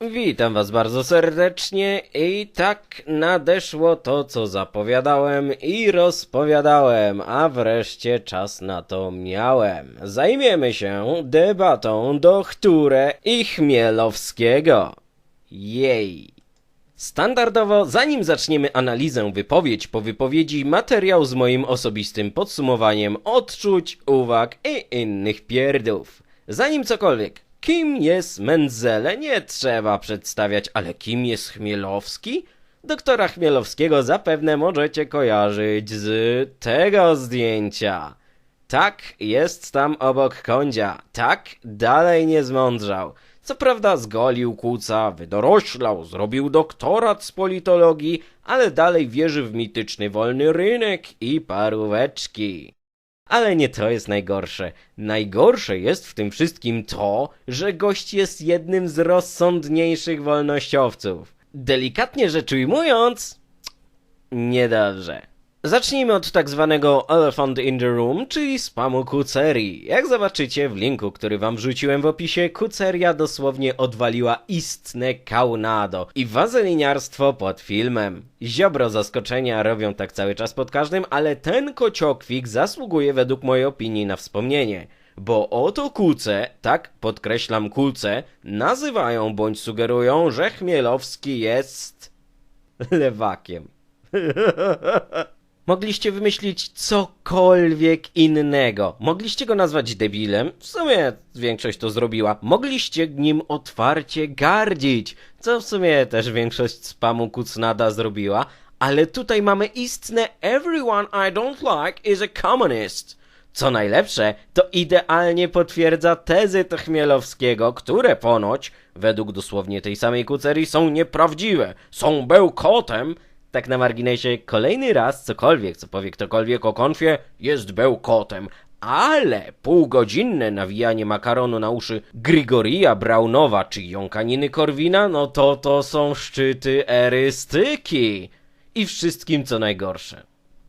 Witam was bardzo serdecznie i tak nadeszło to, co zapowiadałem i rozpowiadałem, a wreszcie czas na to miałem. Zajmiemy się debatą dokture i Chmielowskiego. Jej. Standardowo, zanim zaczniemy analizę wypowiedź po wypowiedzi, materiał z moim osobistym podsumowaniem odczuć, uwag i innych pierdów. Zanim cokolwiek, kim jest Menzele nie trzeba przedstawiać, ale kim jest Chmielowski? Doktora Chmielowskiego zapewne możecie kojarzyć z tego zdjęcia. Tak, jest tam obok kądzia. Tak, dalej nie zmądrzał. Co prawda zgolił kłuca, wydoroślał, zrobił doktorat z politologii, ale dalej wierzy w mityczny wolny rynek i paróweczki. Ale nie to jest najgorsze. Najgorsze jest w tym wszystkim to, że gość jest jednym z rozsądniejszych wolnościowców. Delikatnie rzecz ujmując, niedobrze. Zacznijmy od tak zwanego Elephant in the Room, czyli spamu Kucerii. Jak zobaczycie w linku, który wam wrzuciłem w opisie, Kuceria dosłownie odwaliła istne kaunado i wazeliniarstwo pod filmem. Ziobro zaskoczenia robią tak cały czas pod każdym, ale ten kociokwik zasługuje według mojej opinii na wspomnienie. Bo oto kuce, tak podkreślam kulce, nazywają bądź sugerują, że Chmielowski jest lewakiem. Mogliście wymyślić cokolwiek innego. Mogliście go nazwać debilem, w sumie większość to zrobiła. Mogliście nim otwarcie gardzić, co w sumie też większość spamu Kucnada zrobiła. Ale tutaj mamy istne Everyone I don't like is a communist. Co najlepsze, to idealnie potwierdza tezy Chmielowskiego, które ponoć, według dosłownie tej samej kucerii, są nieprawdziwe, są bełkotem, tak na marginesie, kolejny raz cokolwiek, co powie ktokolwiek o konfie, jest bełkotem. Ale półgodzinne nawijanie makaronu na uszy Grigoria Braunowa czy jąkaniny Korwina, no to to są szczyty erystyki. I wszystkim co najgorsze.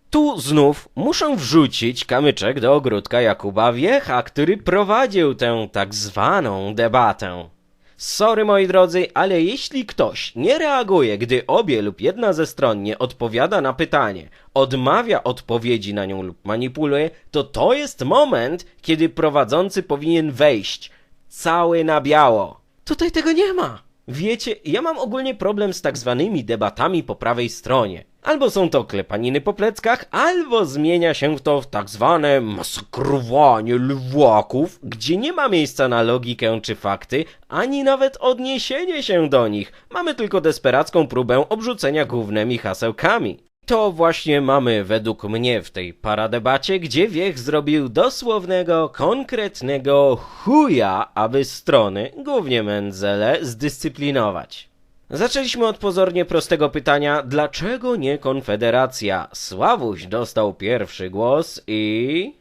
Tu znów muszę wrzucić kamyczek do ogródka Jakuba Wiecha, który prowadził tę tak zwaną debatę. Sorry moi drodzy, ale jeśli ktoś nie reaguje, gdy obie lub jedna ze stron nie odpowiada na pytanie, odmawia odpowiedzi na nią lub manipuluje, to to jest moment, kiedy prowadzący powinien wejść cały na biało. Tutaj tego nie ma. Wiecie, ja mam ogólnie problem z tak zwanymi debatami po prawej stronie. Albo są to klepaniny po pleckach, albo zmienia się to w tak zwane masakrowanie lwaków, gdzie nie ma miejsca na logikę czy fakty, ani nawet odniesienie się do nich. Mamy tylko desperacką próbę obrzucenia głównymi hasełkami. To właśnie mamy według mnie w tej paradebacie, gdzie Wiech zrobił dosłownego, konkretnego chuja, aby strony, głównie Menzele, zdyscyplinować. Zaczęliśmy od pozornie prostego pytania, dlaczego nie Konfederacja? Sławuś dostał pierwszy głos i...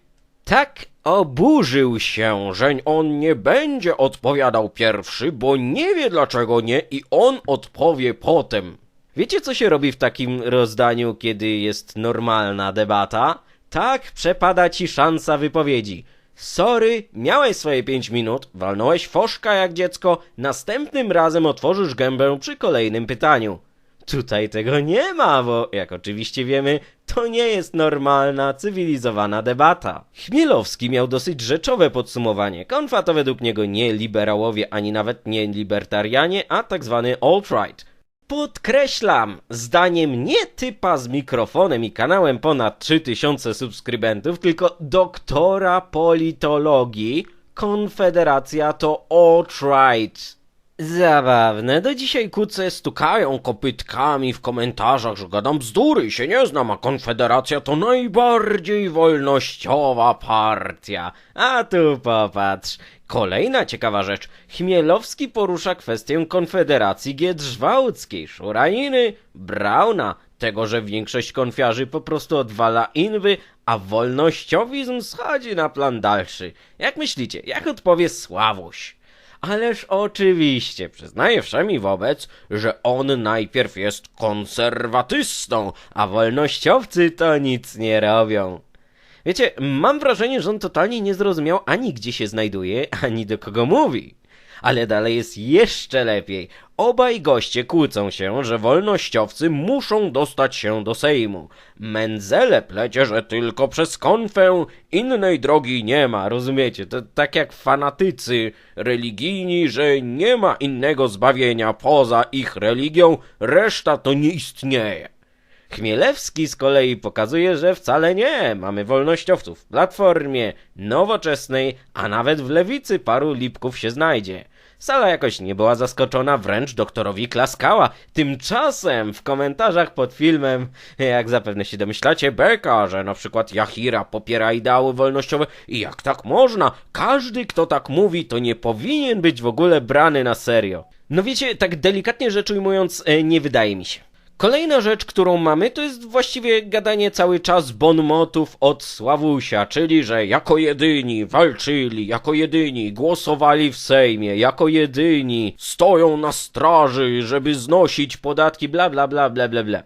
Tak oburzył się, że on nie będzie odpowiadał pierwszy, bo nie wie dlaczego nie i on odpowie potem. Wiecie, co się robi w takim rozdaniu, kiedy jest normalna debata? Tak przepada ci szansa wypowiedzi. Sorry, miałeś swoje pięć minut, walnąłeś foszka jak dziecko, następnym razem otworzysz gębę przy kolejnym pytaniu. Tutaj tego nie ma, bo jak oczywiście wiemy, to nie jest normalna, cywilizowana debata. Chmielowski miał dosyć rzeczowe podsumowanie. Konfa to według niego nie liberałowie, ani nawet nie libertarianie, a tak zwany alt-right. Podkreślam, zdaniem nie typa z mikrofonem i kanałem ponad 3000 subskrybentów, tylko doktora politologii, Konfederacja to alt-right. Zabawne, do dzisiaj kuce stukają kopytkami w komentarzach, że gadam bzdury i się nie znam, a Konfederacja to najbardziej wolnościowa partia. A tu popatrz. Kolejna ciekawa rzecz. Chmielowski porusza kwestię Konfederacji Giedrzwałckiej, Szurajiny, Brauna, tego, że większość konfiarzy po prostu odwala inwy, a wolnościowizm schodzi na plan dalszy. Jak myślicie, jak odpowie Sławuś? Ależ oczywiście, przyznaję wszemi wobec, że on najpierw jest konserwatystą, a wolnościowcy to nic nie robią. Wiecie, mam wrażenie, że on totalnie nie zrozumiał ani gdzie się znajduje, ani do kogo mówi. Ale dalej jest jeszcze lepiej. Obaj goście kłócą się, że wolnościowcy muszą dostać się do Sejmu. Menzele plecie, że tylko przez konfę innej drogi nie ma, rozumiecie? To tak jak fanatycy religijni, że nie ma innego zbawienia poza ich religią, reszta to nie istnieje. Chmielewski z kolei pokazuje, że wcale nie. Mamy wolnościowców w Platformie, Nowoczesnej, a nawet w Lewicy paru lipków się znajdzie. Sala jakoś nie była zaskoczona, wręcz doktorowi klaskała. Tymczasem w komentarzach pod filmem, jak zapewne się domyślacie, beka, że na przykład Jahira popiera ideały wolnościowe i jak tak można? Każdy, kto tak mówi, to nie powinien być w ogóle brany na serio. No wiecie, tak delikatnie rzecz ujmując, e, nie wydaje mi się. Kolejna rzecz, którą mamy, to jest właściwie gadanie cały czas bonmotów od Sławusia, czyli że jako jedyni walczyli, jako jedyni głosowali w Sejmie, jako jedyni stoją na straży, żeby znosić podatki, bla bla bla bla bla bla.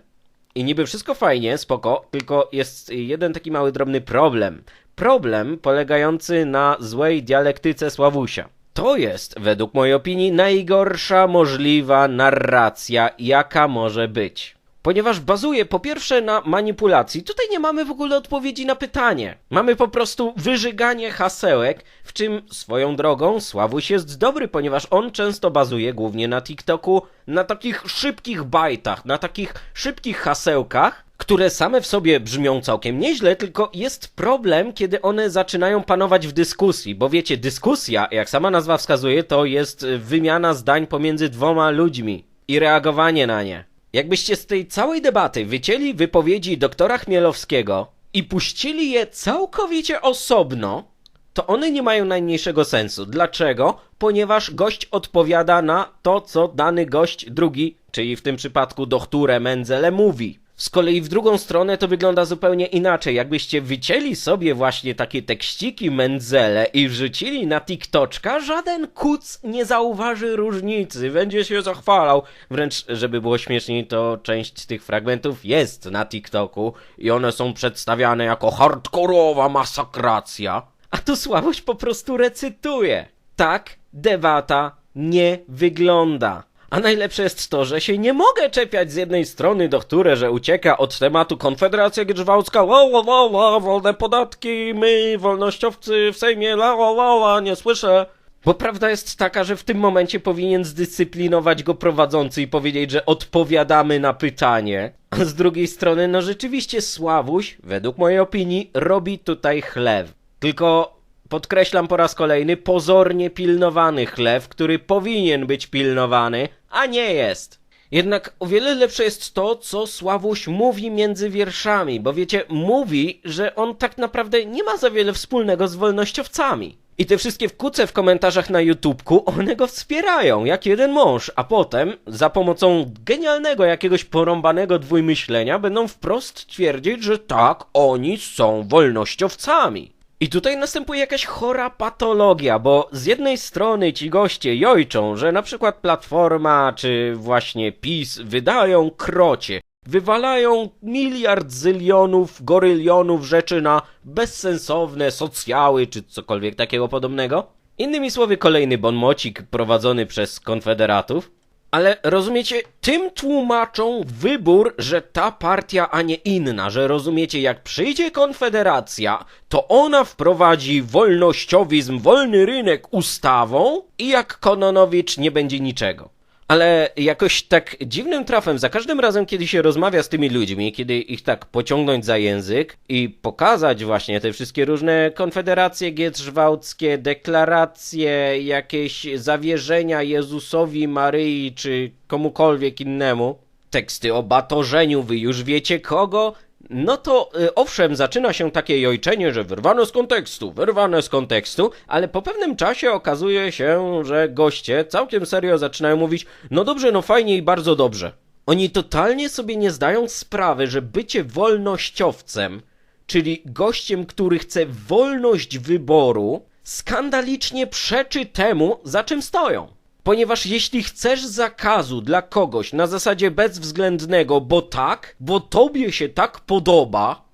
I niby wszystko fajnie, spoko, tylko jest jeden taki mały drobny problem. Problem polegający na złej dialektyce Sławusia. To jest, według mojej opinii, najgorsza możliwa narracja, jaka może być. Ponieważ bazuje po pierwsze na manipulacji. Tutaj nie mamy w ogóle odpowiedzi na pytanie. Mamy po prostu wyżyganie hasełek, w czym swoją drogą Sławuś jest dobry, ponieważ on często bazuje głównie na TikToku, na takich szybkich bajtach, na takich szybkich hasełkach, które same w sobie brzmią całkiem nieźle, tylko jest problem, kiedy one zaczynają panować w dyskusji, bo wiecie, dyskusja, jak sama nazwa wskazuje, to jest wymiana zdań pomiędzy dwoma ludźmi i reagowanie na nie. Jakbyście z tej całej debaty wycięli wypowiedzi doktora Chmielowskiego i puścili je całkowicie osobno, to one nie mają najmniejszego sensu. Dlaczego? Ponieważ gość odpowiada na to, co dany gość drugi, czyli w tym przypadku doktorę Menzele mówi. Z kolei w drugą stronę to wygląda zupełnie inaczej. Jakbyście wycięli sobie właśnie takie tekściki Menzele i wrzucili na TikToczka, żaden kuc nie zauważy różnicy, będzie się zachwalał. Wręcz, żeby było śmieszniej, to część tych fragmentów jest na TikToku i one są przedstawiane jako hardkorowa masakracja. A tu Sławoś po prostu recytuje. Tak debata nie wygląda. A najlepsze jest to, że się nie mogę czepiać z jednej strony do że ucieka od tematu Konfederacja Grzywałcka, la la la la, wolne podatki, my, wolnościowcy w Sejmie, la la la, nie słyszę. Bo prawda jest taka, że w tym momencie powinien zdyscyplinować go prowadzący i powiedzieć, że odpowiadamy na pytanie. A z drugiej strony, no rzeczywiście Sławuś, według mojej opinii, robi tutaj chlew. Tylko podkreślam po raz kolejny, pozornie pilnowany chlew, który powinien być pilnowany, a nie jest. Jednak o wiele lepsze jest to, co Sławuś mówi między wierszami, bo wiecie, mówi, że on tak naprawdę nie ma za wiele wspólnego z wolnościowcami. I te wszystkie wkuce w komentarzach na YouTubku, one go wspierają, jak jeden mąż, a potem, za pomocą genialnego jakiegoś porąbanego dwójmyślenia, będą wprost twierdzić, że tak, oni są wolnościowcami. I tutaj następuje jakaś chora patologia, bo z jednej strony ci goście jojczą, że na przykład Platforma czy właśnie PiS wydają krocie, wywalają miliard zylionów, gorylionów rzeczy na bezsensowne socjały czy cokolwiek takiego podobnego. Innymi słowy kolejny bonmocik prowadzony przez konfederatów. Ale rozumiecie, tym tłumaczą wybór, że ta partia, a nie inna, że rozumiecie, jak przyjdzie konfederacja, to ona wprowadzi wolnościowizm, wolny rynek ustawą i jak Kononowicz nie będzie niczego. Ale jakoś tak dziwnym trafem, za każdym razem, kiedy się rozmawia z tymi ludźmi, kiedy ich tak pociągnąć za język i pokazać właśnie te wszystkie różne konfederacje gietrzwałckie, deklaracje, jakieś zawierzenia Jezusowi, Maryi czy komukolwiek innemu, teksty o batorzeniu, wy już wiecie kogo, no to y, owszem, zaczyna się takie jojczenie, że wyrwane z kontekstu, wyrwane z kontekstu, ale po pewnym czasie okazuje się, że goście całkiem serio zaczynają mówić, no dobrze, no fajnie i bardzo dobrze. Oni totalnie sobie nie zdają sprawy, że bycie wolnościowcem, czyli gościem, który chce wolność wyboru, skandalicznie przeczy temu, za czym stoją. Ponieważ jeśli chcesz zakazu dla kogoś na zasadzie bezwzględnego, bo tak, bo tobie się tak podoba,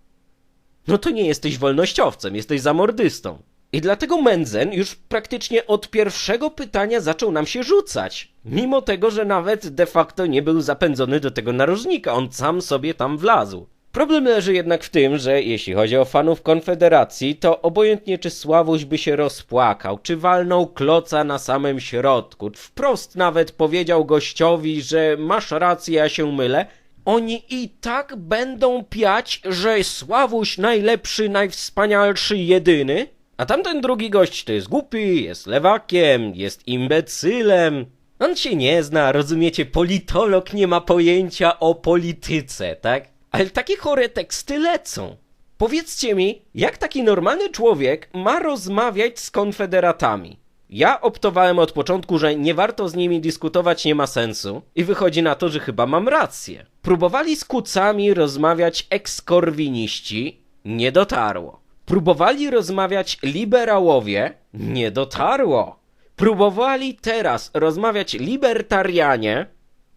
no to nie jesteś wolnościowcem, jesteś zamordystą. I dlatego Menzen już praktycznie od pierwszego pytania zaczął nam się rzucać. Mimo tego, że nawet de facto nie był zapędzony do tego narożnika, on sam sobie tam wlazł. Problem leży jednak w tym, że jeśli chodzi o fanów Konfederacji, to obojętnie czy Sławuś by się rozpłakał, czy walnął kloca na samym środku, wprost nawet powiedział gościowi, że masz rację, ja się mylę, oni i tak będą piać, że Sławuś najlepszy, najwspanialszy, jedyny, a tamten drugi gość to jest głupi, jest lewakiem, jest imbecylem. On się nie zna, rozumiecie, politolog nie ma pojęcia o polityce, tak? Ale takie chore teksty lecą. Powiedzcie mi, jak taki normalny człowiek ma rozmawiać z konfederatami? Ja optowałem od początku, że nie warto z nimi dyskutować, nie ma sensu. I wychodzi na to, że chyba mam rację. Próbowali z kucami rozmawiać ekskorwiniści, nie dotarło. Próbowali rozmawiać liberałowie, nie dotarło. Próbowali teraz rozmawiać libertarianie,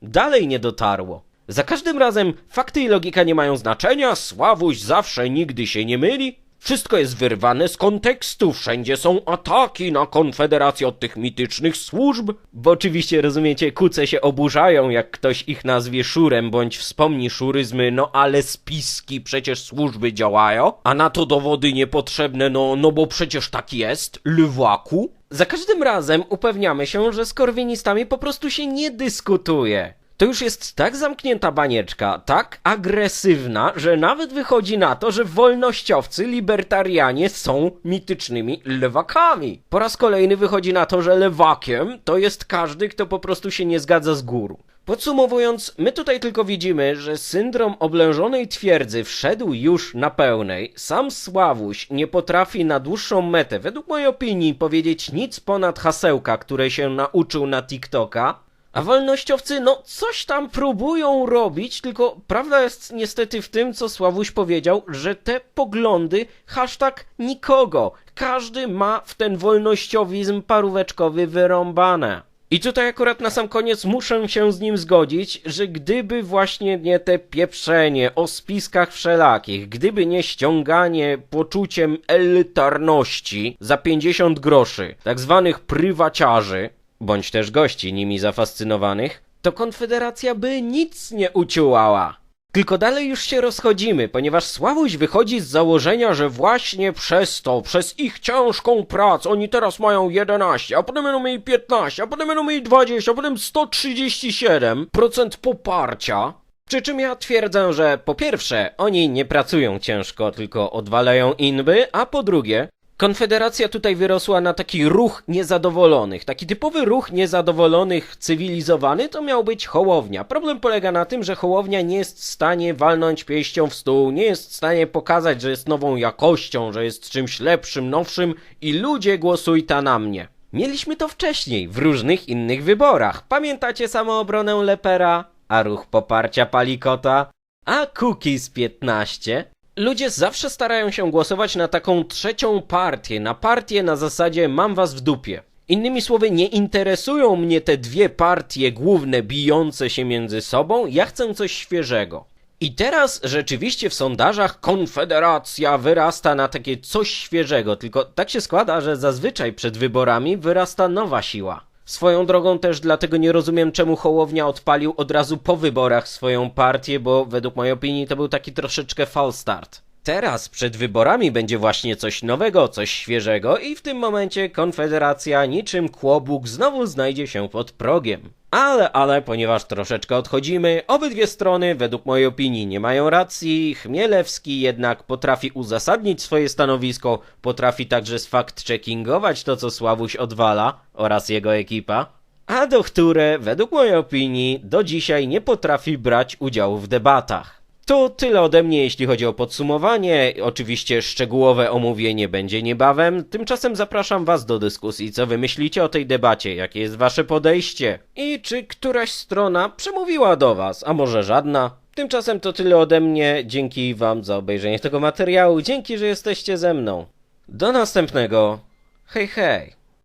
dalej nie dotarło. Za każdym razem fakty i logika nie mają znaczenia, Sławuś zawsze nigdy się nie myli. Wszystko jest wyrwane z kontekstu, wszędzie są ataki na Konfederację od tych mitycznych służb. Bo oczywiście, rozumiecie, kuce się oburzają, jak ktoś ich nazwie szurem, bądź wspomni szuryzmy, no ale spiski, przecież służby działają, a na to dowody niepotrzebne, no, no bo przecież tak jest, lwaku. Za każdym razem upewniamy się, że z korwinistami po prostu się nie dyskutuje. To już jest tak zamknięta banieczka, tak agresywna, że nawet wychodzi na to, że wolnościowcy, libertarianie są mitycznymi lewakami. Po raz kolejny wychodzi na to, że lewakiem to jest każdy, kto po prostu się nie zgadza z guru. Podsumowując, my tutaj tylko widzimy, że syndrom oblężonej twierdzy wszedł już na pełnej. Sam Sławuś nie potrafi na dłuższą metę, według mojej opinii, powiedzieć nic ponad hasełka, które się nauczył na TikToka. A wolnościowcy, no coś tam próbują robić, tylko prawda jest niestety w tym, co Sławuś powiedział, że te poglądy hashtag nikogo. Każdy ma w ten wolnościowizm paróweczkowy wyrąbane. I tutaj akurat na sam koniec muszę się z nim zgodzić, że gdyby właśnie nie te pieprzenie o spiskach wszelakich, gdyby nie ściąganie poczuciem elitarności za 50 groszy, tak zwanych prywaciarzy, bądź też gości nimi zafascynowanych, to Konfederacja by nic nie uciułała. Tylko dalej już się rozchodzimy, ponieważ Sławuś wychodzi z założenia, że właśnie przez to, przez ich ciężką pracę, oni teraz mają 11, a potem będą mieli 15, a potem będą mieli 20, a potem 137% poparcia. Przy czym ja twierdzę, że po pierwsze, oni nie pracują ciężko, tylko odwalają inby, a po drugie, Konfederacja tutaj wyrosła na taki ruch niezadowolonych. Taki typowy ruch niezadowolonych, cywilizowany to miał być Hołownia. Problem polega na tym, że Hołownia nie jest w stanie walnąć pięścią w stół, nie jest w stanie pokazać, że jest nową jakością, że jest czymś lepszym, nowszym i ludzie głosujta na mnie. Mieliśmy to wcześniej, w różnych innych wyborach. Pamiętacie samoobronę Lepera? A ruch poparcia Palikota? A Cookies 15? Ludzie zawsze starają się głosować na taką trzecią partię, na partię na zasadzie mam was w dupie. Innymi słowy, nie interesują mnie te dwie partie główne bijące się między sobą, ja chcę coś świeżego. I teraz rzeczywiście w sondażach Konfederacja wyrasta na takie coś świeżego, tylko tak się składa, że zazwyczaj przed wyborami wyrasta nowa siła. Swoją drogą też dlatego nie rozumiem, czemu Hołownia odpalił od razu po wyborach swoją partię, bo według mojej opinii to był taki troszeczkę false start. Teraz przed wyborami będzie właśnie coś nowego, coś świeżego i w tym momencie Konfederacja niczym kłobuk znowu znajdzie się pod progiem. Ale, ale, ponieważ troszeczkę odchodzimy, obydwie strony według mojej opinii nie mają racji, Chmielewski jednak potrafi uzasadnić swoje stanowisko, potrafi także sfakt-checkingować to, co Sławuś odwala oraz jego ekipa, a do które, według mojej opinii, do dzisiaj nie potrafi brać udziału w debatach. To tyle ode mnie, jeśli chodzi o podsumowanie. Oczywiście szczegółowe omówienie będzie niebawem. Tymczasem zapraszam Was do dyskusji. Co wy myślicie o tej debacie? Jakie jest Wasze podejście? I czy któraś strona przemówiła do Was, a może żadna? Tymczasem to tyle ode mnie. Dzięki Wam za obejrzenie tego materiału. Dzięki, że jesteście ze mną. Do następnego. Hej, hej.